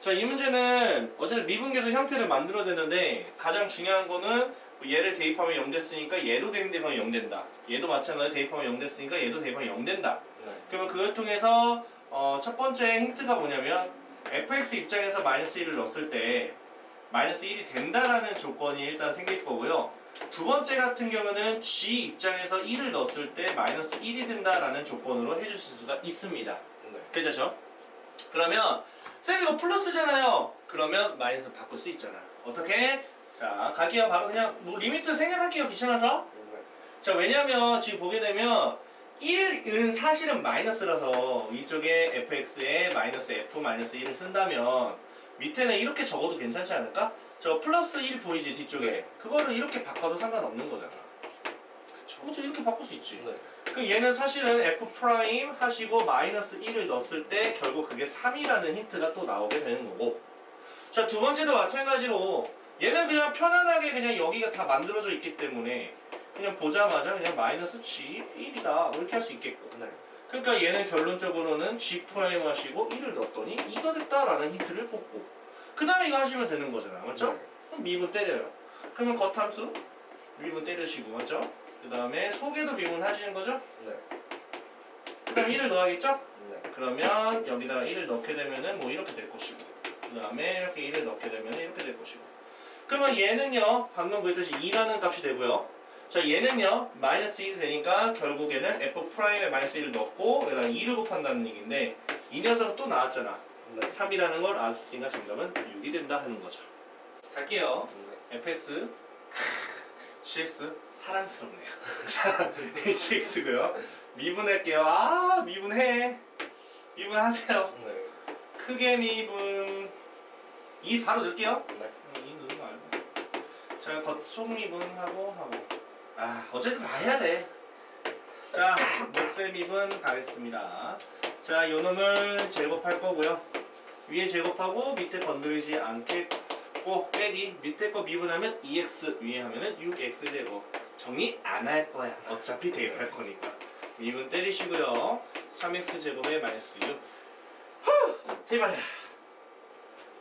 자, 이 문제는 어쨌든 미분계수 형태를 만들어내는데 가장 중요한 거는 뭐 얘를 대입하면 0 됐으니까 얘도 대입하면 0 된다. 얘도 마찬가지로 대입하면 0 됐으니까 얘도 대입하면 0 된다. 네. 그러면 그걸 통해서 어, 첫 번째 힌트가 뭐냐면 fx 입장에서 마이너스 1을 넣었을 때 마이너스 1이 된다라는 조건이 일단 생길 거고요. 두 번째 같은 경우는 g 입장에서 1을 넣었을 때 마이너스 1이 된다라는 조건으로 해주실 수가 있습니다. 네. 괜찮죠? 그러면 쌤 이거 플러스잖아요. 그러면 마이너스 바꿀 수 있잖아. 어떻게? 자 갈게요. 바로 그냥 뭐 리미트 생략할게요. 귀찮아서. 네. 자 왜냐면 지금 보게 되면 1은 사실은 마이너스라서 위쪽에 fx에 마이너스 f 마이너스 1을 쓴다면 밑에는 이렇게 적어도 괜찮지 않을까? 저 플러스 1 보이지 뒤쪽에 그거를 이렇게 바꿔도 상관없는 거잖아 그쵸. 그렇죠 이렇게 바꿀 수 있지 네. 그럼 얘는 사실은 f 프라임 하시고 마이너스 1을 넣었을 때 결국 그게 3이라는 힌트가 또 나오게 되는 거고 자 두 번째도 마찬가지로 얘는 그냥 편안하게 그냥 여기가 다 만들어져 있기 때문에 그냥 보자마자 그냥 마이너스 g 1이다 이렇게 할 수 있겠고 네. 그러니까 얘는 결론적으로는 g 프라임 하시고 1을 넣었더니 이거 됐다라는 힌트를 뽑고 그 다음에 이거 하시면 되는 거잖아 맞죠? 네. 그럼 미분 때려요 그러면 겉함수 미분 때리시고 맞죠? 그 다음에 속에도 미분 하시는 거죠? 네. 그 다음에 1을 넣어야겠죠? 네. 그러면 여기다가 1을 넣게 되면은 뭐 이렇게 될 것이고 그 다음에 이렇게 1을 넣게 되면 이렇게 될 것이고 그러면 얘는요 방금 그랬듯이 2라는 값이 되고요 자 얘는요 마이너스 1이 되니까 결국에는 f 프라임에 마이너스 1을 넣고 여기다 2를 곱한다는 얘기인데 이 녀석은 또 나왔잖아 네. 3이라는 걸 알았으니까 정답은 6이 된다 하는 거죠 갈게요 네. fx GX 사랑스럽네요. 자, HX고요. 미분할게요. 아, 미분해. 미분하세요. 네. 크게 미분. 이 바로 넣을게요. 네. 어, 2 넣는 거 알고. 자, 겉속 미분하고 하고. 아, 어쨌든 다 해야 돼. 자, 목셀 미분 가겠습니다. 자, 요 놈을 제곱할 거고요. 위에 제곱하고 밑에 건드리지 않게 고 빼기. 밑에 거 미분하면 2x 위에 하면은 6x 제곱 정리 안 할 거야. 어차피 대입할 거니까. 미분 때리시고요. 3x 제곱에 마이너스 6 후! 대박이야.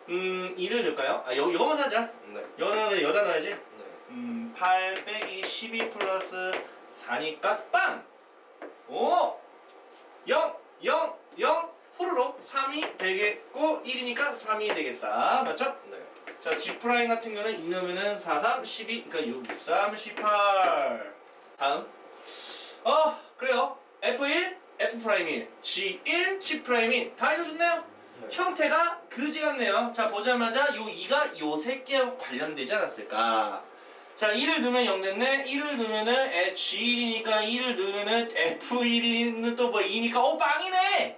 음 2를 넣을까요? 아 여, 이거만 하자. 네. 여는 여다 넣어야지. 네. 음, 8 빼기 12 플러스 4니까 빵! 5 0 0 0 호로록 3이 되겠고 1이니까 3이 되겠다. 맞죠? 네. 자, G 프라임 같은 경우는 2 넣으면은 4, 3, 12, 그러니까 6, 3, 18. 다음. 어, 그래요. F1, F 프라임 1, G1, G 프라임 1. 다 알려줬네요. 네. 형태가 그지 같네요. 자, 보자마자 요 2가 요 새끼하고 관련되지 않았을까? 자, 1을 넣으면 0 됐네. 1을 넣으면은 에, G1이니까 1을 넣으면은 F1은 또 뭐 2니까 오 빵이네.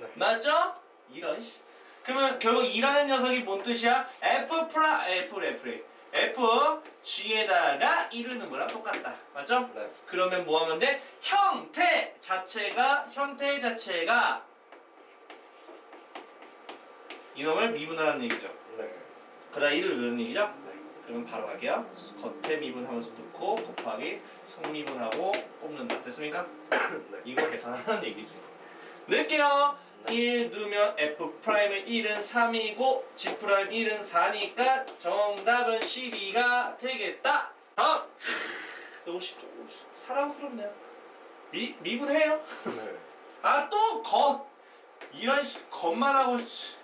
네. 맞죠? 이런 씨. 그러면 결국 2라는 녀석이 뭔 뜻이야? F 프라 F F F G에다가 1을 넣은 거랑 똑같다. 맞죠? 네. 그러면 뭐 하면 돼? 형태 자체가 형태 자체가 이놈을 미분하라는 얘기죠. 네. 그다 1을 넣는 얘기죠. 네. 그러면 바로 갈게요. 겉에 미분하면서 넣고 곱하기 속미분하고 뽑는다. 됐습니까? 네. 이거 계산하는 얘기지. 넣을게요. 네. 1 넣으면 f 프라임은 1은 3이고 g 프라임 1은 4니까 정답은 12가 되겠다. 다음. 너무 쉽죠? 너무 쉽- 사랑스럽네요. 미 미분해요. 네. 아 또 겉. 이런 씨, 겉만 하고 씨.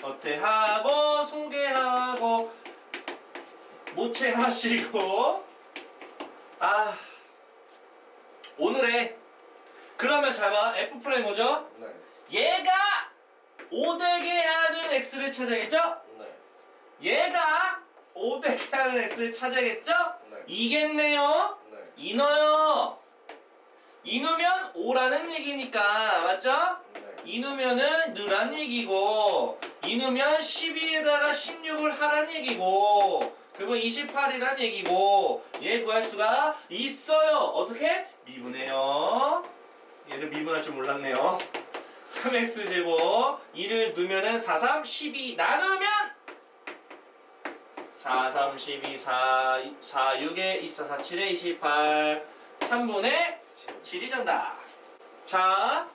겉에 하고 소개하고 모체 하시고 아 오늘의 그러면 잘 봐 F 프라임 뭐죠? 네. 얘가 5대게 하는 x를 찾아야겠죠? 네. 얘가 5대게 하는 x를 찾아야겠죠? 네. 이겠네요. 네. 이너요. 이누면 5라는 얘기니까 맞죠? 네. 이누면은 느란 얘기고 이누면 12에다가 16을 하란 얘기고 그러면 28이란 얘기고 얘 구할 수가 있어요. 어떻게? 미분해요. 얘를 미분할 줄 몰랐네요. 3x 제곱 2를 넣으면은 4, 3, 12 나누면 4, 3, 12, 4, 4, 6에 24, 4, 7에 28 3분의 7이 정답. 자,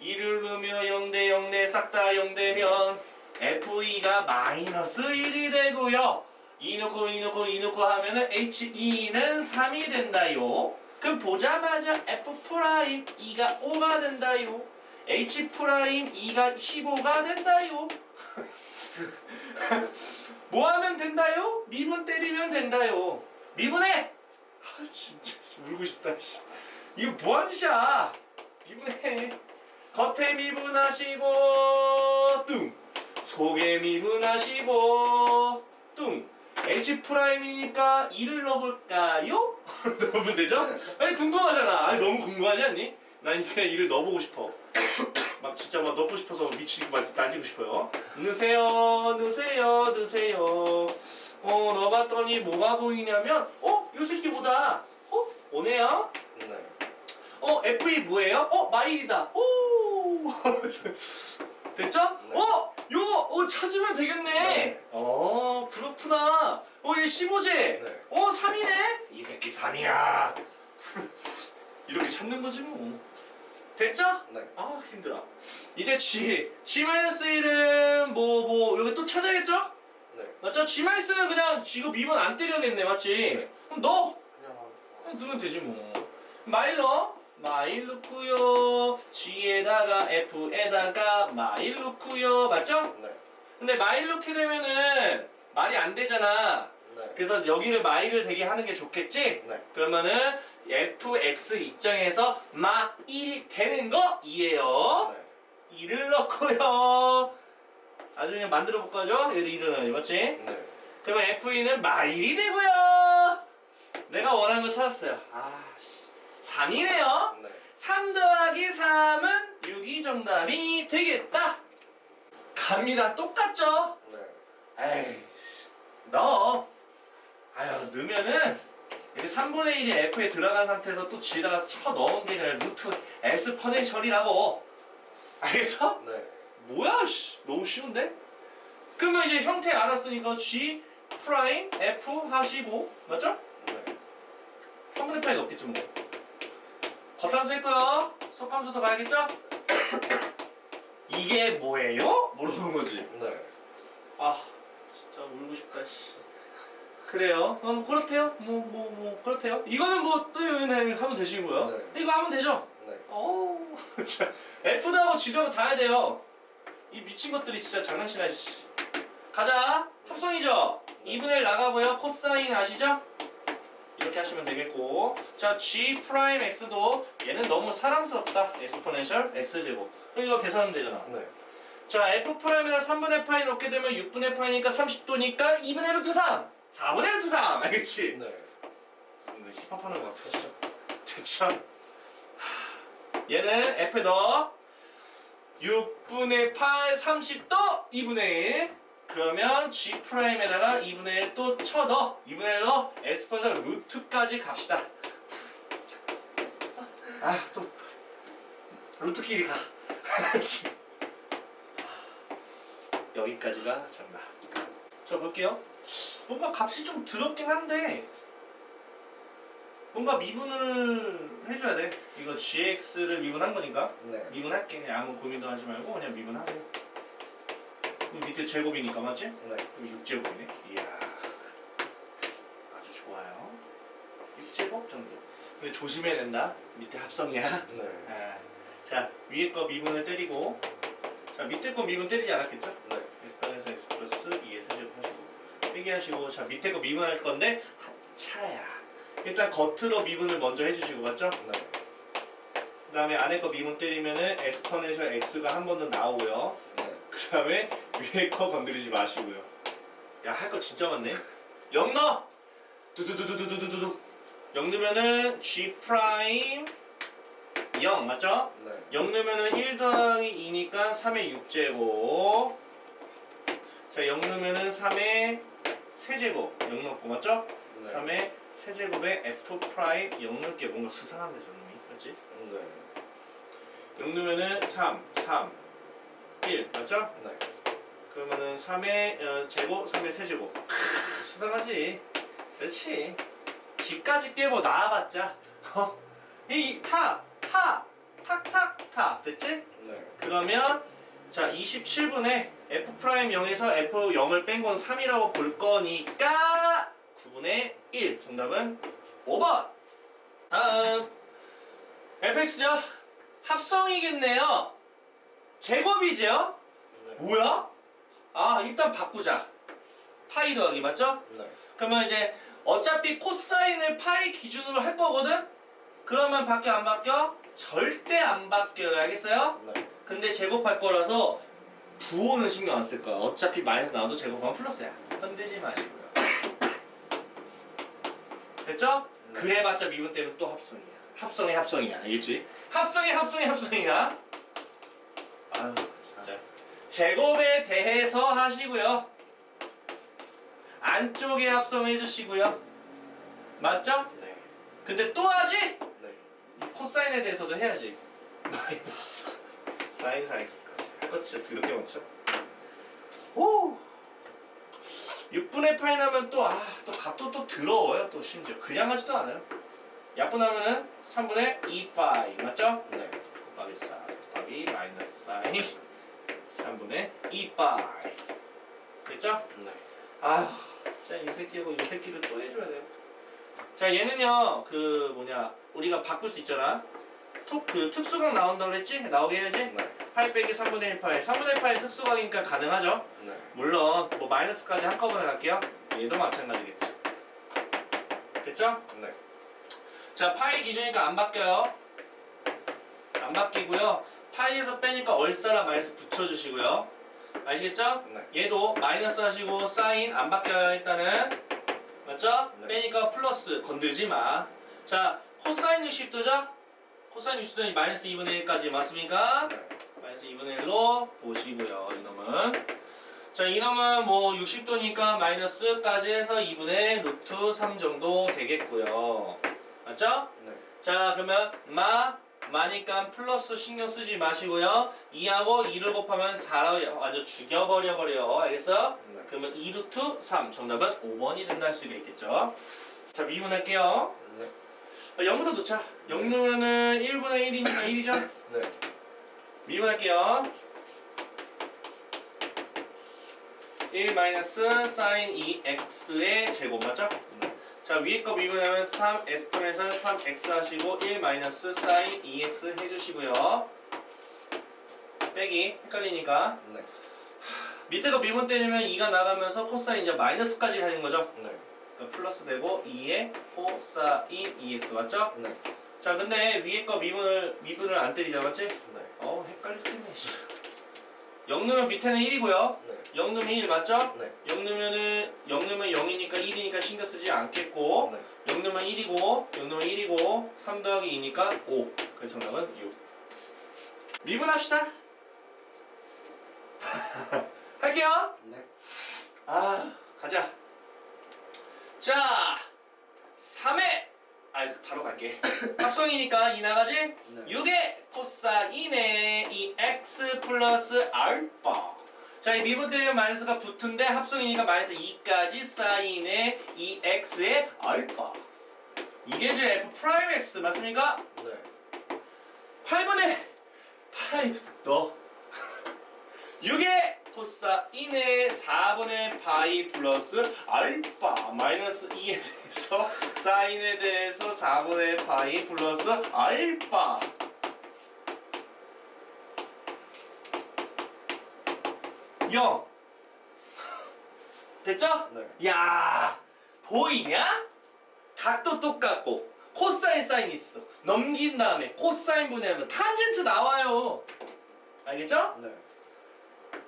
2를 넣으면 0대 0대 싹 다 0대면 FE가 마이너스 1이 되고요. 2 넣고 2 넣고 2 넣고 하면은 HE는 3이 된다요. 그럼 보자마자 F 프라임 E가 5가 된다요. H 프라임 E가 15가 된다요. 뭐 하면 된다요? 미분 때리면 된다요. 미분해! 아 진짜 씨, 울고 싶다 씨. 이거 뭐하는 짓이야? 미분해. 겉에 미분하시고 뚱 속에 미분하시고 뚱 H 프라임이니까 2를 넣어볼까요? 넣으면 되죠? 아니 궁금하잖아 아니 너무 궁금하지 않니? 난 그냥 2를 넣어보고 싶어 막 진짜 막 넣고 싶어서 미치고 막 날리고 싶어요 넣으세요 넣으세요 넣으세요 어 넣어봤더니 뭐가 보이냐면 어? 요 새끼보다 어? 오네요? 네. 어, FE 뭐예요? 어, 마일이다. 오! 됐죠? 네. 어, 요거 어, 찾으면 되겠네. 네. 어, 그렇구나. 어, 얘 15제. 네. 어, 3이네. 이 새끼 3이야. 이렇게 찾는 거지 뭐. 됐죠? 네. 아, 힘들어. 이제 G. G-1은 뭐, 뭐, 여기 또 찾아야겠죠? 네. 맞죠? G-는 그냥 G가 미분 안 때려야겠네, 맞지? 네. 그럼 넣어. 그냥 하겠습니다. 넣으면 되지 뭐. 마일러 마일 넣고요. G에다가 F에다가 마일 넣고요. 맞죠? 네. 근데 마일 넣게 되면은 말이 안 되잖아. 네. 그래서 여기를 마일을 되게 하는 게 좋겠지? 네. 그러면은 fx 입장에서 마 1이 되는 거 이에요. 네. 2를 넣고요. 아주 그냥 만들어 볼 거죠? 얘도 2를 넣어요. 맞지? 네. 그러면 F2는 마일이 되고요. 내가 원하는 거 찾았어요. 아, 3이네요. 네. 3 더하기 3은 6이 정답이 되겠다. 갑니다. 똑같죠? 네. 에이, 넣어. 아유, 넣으면은 이게 3분의 1이 F에 들어간 상태에서 또 G에다가 쳐 넣은 게 그냥 루트 엑스퍼넨셜이라고. 알겠어? 네. 뭐야, 씨. 너무 쉬운데? 그러면 이제 형태 알았으니까 G 프라임 F 하시고 맞죠? 네. 3분의 파이는 없겠지 뭐. 겉함수 했고요. 속함수도 가야겠죠? 이게 뭐예요? 물어보는 거지. 네. 아 진짜 울고 싶다 씨. 그래요? 어, 뭐 그렇대요. 뭐 뭐 뭐 그렇대요. 이거는 뭐 또 하면 되시고요. 네. 이거 하면 되죠. 네. 어, 자, F도 하고 G도 하고 다 해야 돼요. 이 미친 것들이 진짜 장난치나, 씨. 가자. 합성이죠? 2분의 1 나가고요. 코사인 아시죠? 이렇게 하시면 되겠고. 자, G 프라임 X도 얘는 너무 사랑스럽다. 엑스포넨셜 X제곱. 그럼 이거 계산하면 되잖아. 네. 자, F 프라임에다 3분의 파이 넣게 되면 6분의 파이니까 30도니까 2분의 루트 3! 4분의 루트 3! 알겠지? 네. 무슨 힙합 하는 것 같아. 진짜 대참 얘는 F에 넣어. 6분의 8 30도 2분의 1 그러면 G 프라임에다가 2분의 1 또 쳐 넣어. 2분의 1 넣어 에스퍼전 루트까지 갑시다. 아 또 루트끼리 가. 여기까지가 정답 자 볼게요 뭔가 값이 좀 더럽긴 한데 뭔가 미분을 해줘야 돼. 이거 gx를 미분한 거니까 네. 미분할게. 그냥 아무 고민도 하지 말고 그냥 미분하세요. 그럼 밑에 제곱이니까 맞지? 네. 그럼 6제곱이네. 이야, 아주 좋아요. 6제곱 정도. 근데 조심해야 된다. 밑에 합성이야. 네. 아, 자 위에 거 미분을 때리고, 자 밑에 거 미분 때리지 않았겠죠? 네. 빼기 하시고 자 밑에 거 미분할 건데 차야 일단 겉으로 미분을 먼저 해주시고 맞죠? 네. 그 다음에 안에 거 미분 때리면은 엑스퍼넨셜 x가 한 번 더 나오고요 네. 그 다음에 위에 거 건드리지 마시고요 야 할 거 진짜 많네 0 넣어 두두두두두두두두 0 넣으면은 g 프라임 0 맞죠? 네. 0 넣으면은 1 더하기 2니까 3의 6제곱 자 0 넣으면은 3의 세제곱 0 넣고 맞죠? 네. 3의 세제곱에 f 프라임 0 넣을 게 뭔가 수상한데 저놈이 그렇지? 네. 0 넣으면은 3, 3, 1 맞죠? 네. 그러면은 3의 어, 제곱, 3의 세제곱 크으, 수상하지 그렇지 지까지 깨고 나와봤자 어? 이 타, 타, 탁, 탁, 타 됐지? 네. 그러면 자 27분에 f 프라임 0에서 f 0을 뺀 건 3이라고 볼 거니까 9분의 1 정답은 5번 다음 fx죠 합성이겠네요 제곱이죠 네. 뭐야? 아 일단 바꾸자 파이 더하기 맞죠? 네. 그러면 이제 어차피 코사인을 파이 기준으로 할 거거든? 그러면 바뀌어 안 바뀌어? 절대 안 바뀌어요 알겠어요? 네. 근데 제곱할 거라서 부호는 신경 안 쓸 거야 어차피 마이너스 나와도 제곱하면 플러스야 흔들지 마시고요 됐죠? 네. 그래봤자 미분 때문에 또 합성이야 합성이 합성이야 알겠지? 합성이 합성이 합성이야 아유 진짜 제곱에 대해서 하시고요 안쪽에 합성해 주시고요 맞죠? 네. 근데 또 하지? 네. 코사인에 대해서도 해야지 마이너스 사인 4x까지 이거 진짜 더럽게 많죠? 오 6분의 8 나면 또 아 또 값도 또 더러워요 또 심지어 그냥 하지도 않아요 약분하면은 3분의 2 파이 맞죠? 네. 곱하기 4 곱하기 마이너스 사인 3분의 2 파이 됐죠? 네. 아휴 진짜 이 새끼하고 이 새끼를 또 해줘야 돼요 자 얘는요 그 뭐냐 우리가 바꿀 수 있잖아 톡, 그 특수각 나온다고 그랬지? 나오게 해야지 네. 8 빼기 3분의 1 파이 3분의 1 파이 특수각이니까 가능하죠 네. 물론 뭐 마이너스까지 한꺼번에 갈게요 얘도 마찬가지겠죠 됐죠? 네. 자 파이 기준이니까 안 바뀌어요 안 바뀌고요 파이에서 빼니까 얼싸라 마이너스 붙여주시고요 아시겠죠? 네. 얘도 마이너스 하시고 사인 안 바뀌어요 일단은 맞죠? 네. 빼니까 플러스 건들지 마 자 코사인 60도죠? 코사인 60도는 마이너스 2분의 1까지 맞습니까? 네. 마이너스 2분의 1로 보시고요 이놈은 자 이놈은 뭐 60도니까 마이너스까지 해서 2분의 루트 3 정도 되겠고요 맞죠? 네. 자 그러면 마 마니까 플러스 신경 쓰지 마시고요 2하고 2를 곱하면 4로 완전 죽여버려 버려요 알겠어? 네. 그러면 2루트 3 정답은 5번이 된다 할 수가 있겠죠 자 미분할게요 네. 0부터 놓자 0 넣으면은 1분의 1이니까 1이죠 네. 미분할게요 1 마이너스 사인 2x의 제곱 맞죠? 네. 자 위에 거 미분하면 3 에스프레선 3x 하시고 1 마이너스 사인 2x 해주시고요 빼기 헷갈리니까 네. 밑에 거 미분 때리면 2가 나가면서 코사인 이제 마이너스까지 가는 거죠 네. 플러스 되고 2에 코사인 2x 맞죠? 네. 자 근데 위에 거 미분을 미분을 안 때리자 맞지? 네. 어 헷갈릴 텐데 씨. 0 넣으면 밑에는 1이고요 네. 0 넣으면 1 맞죠? 네. 0 넣으면은 0 넣으면 0이니까 1이니까 신경 쓰지 않겠고 네. 0 넣으면 1이고 0 넣으면 1이고 3 더하기 2니까 5 그래서 정답은 6 미분합시다 할게요 네. 아 가자 자 3회 아 바로 갈게 합성이니까 2 나가지 네. 6의 코사인의 이 x 플러스 알파 자, 이 미분 때문에 마이너스가 붙은데 합성이니까 마이너스 2까지 사인의 이 x의 알파 이게 제 f 프라임 x 맞습니까? 네. 8분의 8 넣어 6의 코사인의 4분의 파이 플러스 알파 마이너스 2에 대해서 사인에 대해서 4분의 파이 플러스 알파 0 됐죠? 네. 야 보이냐? 각도 똑같고 코사인 사인 있어 넘긴 다음에 코사인 분해하면 탄젠트 나와요 알겠죠? 네.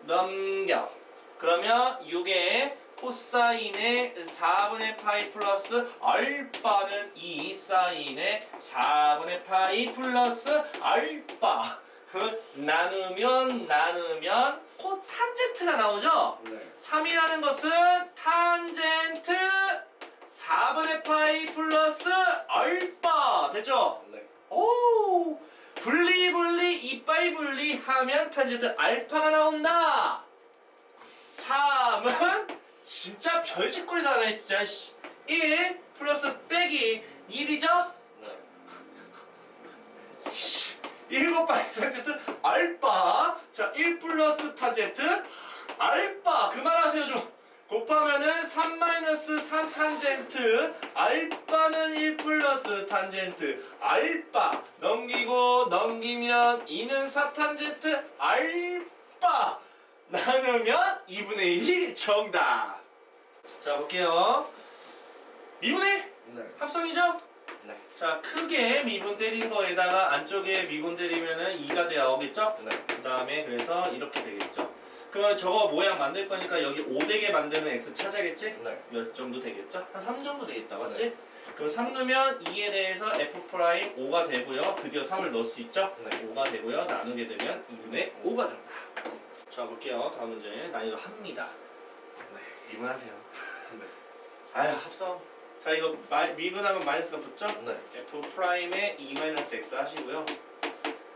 넘겨 그러면 6의 코사인의 4분의 파이 플러스 알파는 2 사인의 4분의 파이 플러스 알파 그 나누면 나누면 코 탄젠트가 나오죠? 네. 3이라는 것은 탄젠트 4분의 파이 플러스 알파 됐죠? 네. 오 분리 분리 이빠이 분리 하면 탄젠트 알파가 나온다 3은 진짜 별짓거리 다네 진짜 씨. 1 플러스 빼기 1이죠? 네. 1 곱하기 탄젠트 알파 자 1 플러스 탄젠트 알파 그만하세요 좀 곱하면은 3 마이너스 3 탄젠트 알파는 1 플러스 탄젠트 알파 넘기고 넘기면 2는 4 탄젠트 알파 나누면 2분의 1 정답 자 볼게요 미분의 네. 합성이죠? 네. 자 크게 미분 때린 거에다가 안쪽에 미분 때리면은 2가 되어 오겠죠? 네. 그 다음에 그래서 이렇게 되겠죠. 그러면 저거 모양 만들 거니까 여기 5되게 만드는 x 찾아야겠지? 네. 몇 정도 되겠죠? 한 3 정도 되겠다, 맞지? 그럼 3 넣으면 2에 대해서 f 프라임 5가 되고요. 드디어 3을 넣을 수 있죠? 네. 5가 되고요. 나누게 되면 2분의 5가 정답. 자 볼게요. 다음 문제 난이도 합니다. 네. 미분하세요. 네. 아유 합성. 자 이거 마, 미분하면 마이너스가 붙죠? 네. f 프라임에 2 마이너스 x 하시고요.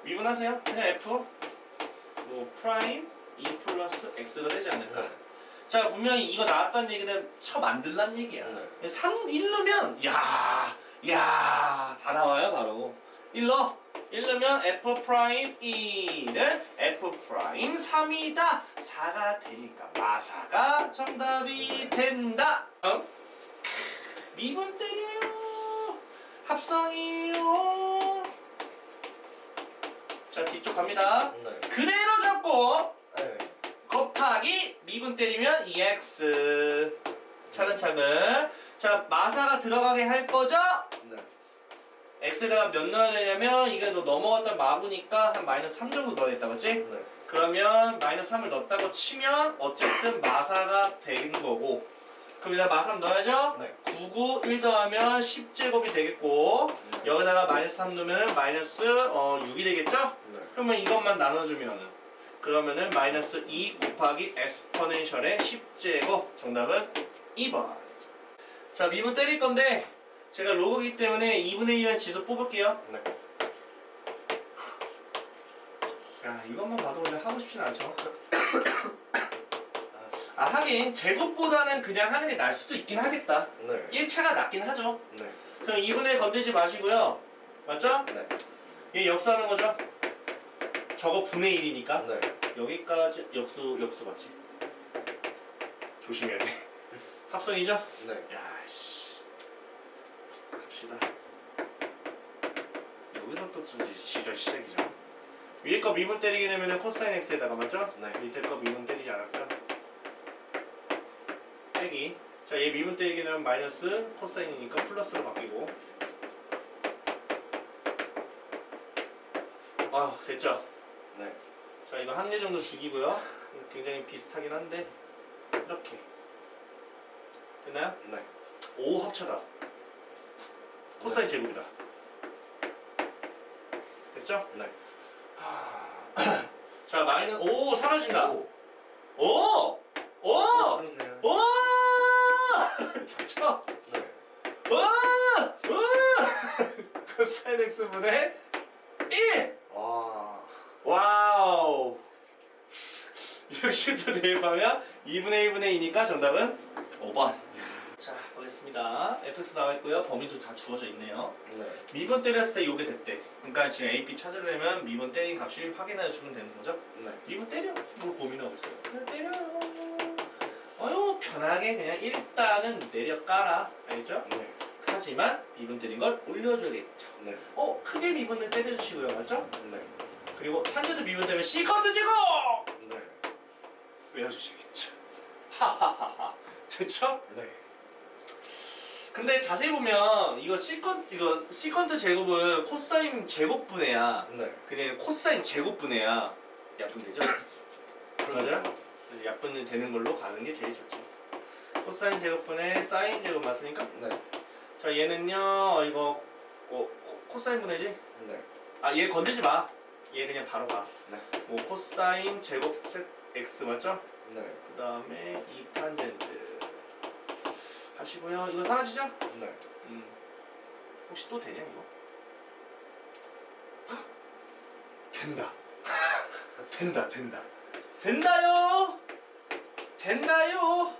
미분하세요. 그냥 f 뭐 프라임 2 플러스 x가 되지 않을까. 네. 자 분명히 이거 나왔다는 얘기는 쳐 만들란 얘기야. 네. 3 1넣으면 야, 야, 다 나와요 바로. 1넣 1넣으면 f 프라임 2는 f 프라임 3이다. 4가 되니까 마사가 정답이 된다. 다음. 미분 때려요. 합성이에요. 자 뒤쪽 갑니다. 네. 그대로 잡고 네. 곱하기 미분 때리면 EX 차근차근 자 마사가 들어가게 할 거죠? 네. X에다가 몇 넣어야 되냐면 이게 너 넘어갔던 마구니까 한 마이너스 3 정도 넣어야겠다 맞지? 네. 그러면 마이너스 3을 넣었다고 치면 어쨌든 마사가 되는 거고 그럼 일단 마사 넣어야죠? 네. 9, 9, 1 더하면 10제곱이 되겠고 여기다가 마이너스 3 넣으면 마이너스 어, 6이 되겠죠? 네. 그러면 이것만 나눠주면은 그러면은 마이너스 2 곱하기 엑스포넨셜의 10제곱 정답은 2번 자 미분 때릴 건데 제가 로그기 때문에 2분의 1은 지수 뽑을게요 네. 야 이것만 봐도 근데 하고 싶진 않죠 아 하긴 제곱보다는 그냥 하는 게 나을 수도 있긴 하겠다 네. 1차가 낫긴 하죠 네. 그럼 2분의 건들지 마시고요 맞죠? 네. 얘 역수하는 거죠 저거 분의 1이니까 네. 여기까지 역수 역수 맞지? 조심해야 돼. 합성이죠? 네. 야씨. 갑시다. 여기서 또좀 지랄 시작이죠. 위에 거 미분 때리게 되면 코사인 x에다가 맞죠? 네. 밑에 거 미분 때리지 않았고요. 빼기. 자, 얘 미분 때리게 되면 마이너스 코사인이니까 플러스로 바뀌고. 아, 됐죠? 네. 자 이거 한 개 정도 죽이고요 굉장히 비슷하긴 한데 이렇게 됐나요? 네. 5 합쳐다 코사인 제곱이다 됐죠? 네. 자 마이너스 오 사라진다 오. 오! 오! 그렇네요. 오! 됐죠? 네. 오! 오! 코사인 x분의 1! 와. 와우 60도 대입하면 2분의 1분의 2니까 정답은 5번 자 보겠습니다 fx 나와 있고요 범위도 다 주어져 있네요 네. 미분 때렸을 때 요게 됐대 그러니까 지금 AP 찾으려면 미분 때린 값이 확인해 주면 되는 거죠 네. 미분 때려 뭘 고민하고 있어요 그냥 때려요 어휴 편하게 그냥 일단은 내려 깔아 알죠? 네. 하지만 미분 때린 걸 올려줘야겠죠 네. 어 크게 미분을 때려주시고요 맞죠? 네. 그리고 탄제도 미분 되면 C커드 제곱! 네. 외워주시겠죠. 하하하하. 됐죠? 네. 근데 자세히 보면 이거 시컨 이거 시컨트 제곱은 코사인 제곱 분해야. 네. 그냥 코사인 제곱 분해야 약분되죠. 맞아요? 그래서 약분이 되는 걸로 가는 게 제일 좋죠. 코사인 제곱 분해 사인 제곱 맞으니까? 네. 자 얘는요 이거 어, 코, 코사인 분해지? 네. 아 얘 건들지 마. 얘 그냥 바로 가. 네. 뭐 코사인 제곱 셋 x 맞죠? 네. 그 다음에 이 탄젠트 하시고요. 이거 사라지죠? 네. 음. 혹시 또 되냐 이거? 헉! 된다. 된다 된다. 된다요. 된다요.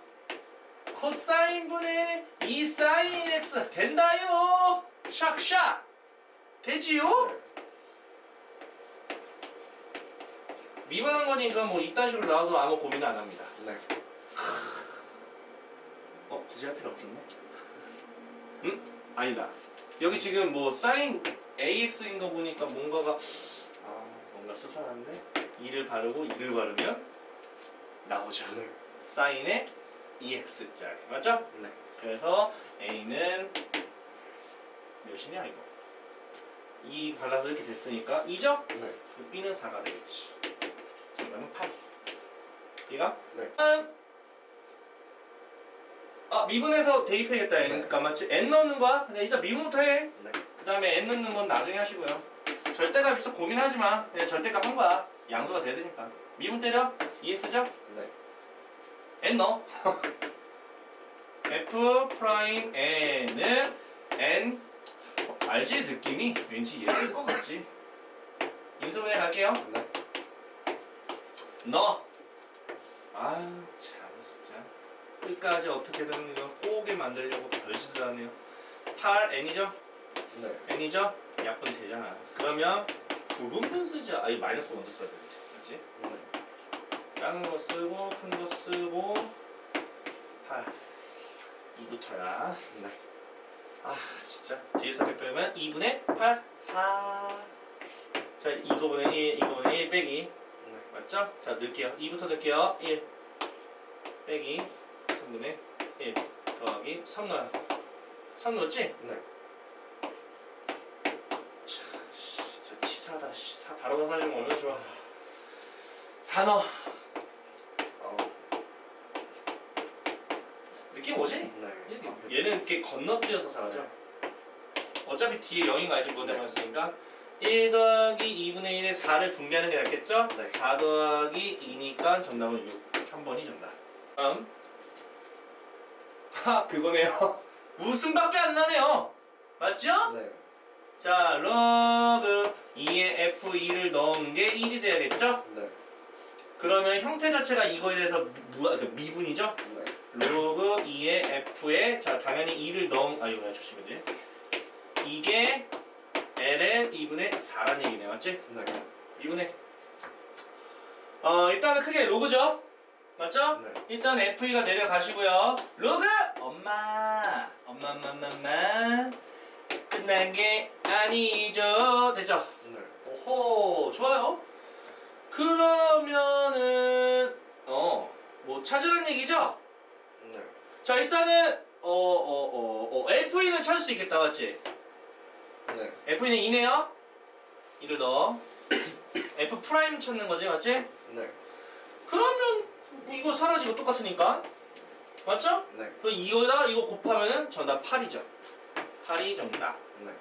코사인 분의 이 사인 x 된다요. 샥샥 되지요? 네. 미분한 거니까 뭐 이딴 식으로 나와도 아무 고민 안 합니다. 네. 어 굳이 할 필요 없겠네. 응? 아니다. 여기 지금 뭐 사인 AX인 거 보니까 뭔가가 아 뭔가 수상한데 2를 바르고 2를 바르면 나오죠. 네. 사인의 EX짜리 맞죠? 네. 그래서 A는 몇이냐 이거 2 발라서 이렇게 됐으니까 2죠? 네. B는 4가 되겠지 정답은 8 이가? 네. 다음 아 미분해서 대입해야겠다 네. 값 맞지? N 넣는 거야? 그냥 일단 미분부터 해 네. 그 다음에 N 넣는 건 나중에 하시고요 절대값 있어 고민하지 마 그냥 절대값 한 거야 양수가 돼야 되니까 미분 때려 EX죠? 네. N 넣어 F 프라임 N은 N 알지 느낌이 왠지 예쁠 것 같지 인수분해 갈게요 네. 넣어 아유 참 진짜 끝까지 어떻게든 이거 꼬게 만들려고 별짓을 하네요 8 N이죠? 네. N이죠? 약분 되잖아 그러면 부분분 쓰자 아니 마이너스 먼저 써야 되는데 맞지? 네. 작은 거 쓰고 큰 거 쓰고 8 2부터야 네. 아 진짜 뒤에서 100 빼면 2분의 8 4 자, 2거분의 1, 2거분의 1 빼기 네. 맞죠? 자, 넣을게요 2부터 넣을게요 1 빼기 3분의 1 더하기 3 넣어요 3 넣었지? 네. 차, 씨, 진짜 치사다 씨. 사 바로 살리면 얼마나 좋아 4 넣어 어. 느낌 오지? 네. 얘는, 아, 얘는 이렇게 건너뛰어서 사라져. 어차피 뒤에 0인 거 알지? 뭐 내가 했으니까 1 더하기 2분의 1에 4를 분배하는 게 낫겠죠? 네. 4 더하기 2니까 정답은 6. 3번이 정답. 다음. 하, 그거네요. 웃음밖에 안 나네요. 맞죠? 네. 자, 러브 2에 F2를 넣은 게 1이 돼야겠죠? 네. 그러면 형태 자체가 이거에 대해서 무, 그 미분이죠? 네. 로그 2의 F에 자 당연히 2를 넣은 아 이거 조심해야 돼 이게 ln 2분의 4란 얘기네 맞지? 네. 2분의 어 일단은 크게 로그죠? 맞죠? 네. 일단 F2가 내려가시고요 로그! 엄마 엄마 엄마 엄마 엄마 끝난 게 아니죠 됐죠? 네. 오호 좋아요 그러면은 어 뭐 찾으란 얘기죠? 네. 자 일단은 어어어 어, F2는 찾을 수 있겠다 맞지? 네. F2는 2네요 2를 넣어 F 프라임 찾는 거지 맞지? 네. 그러면 이거 사라지고 똑같으니까 맞죠? 네. 그럼 이거다 이거 곱하면은 정답 8이죠 8이 정답 네.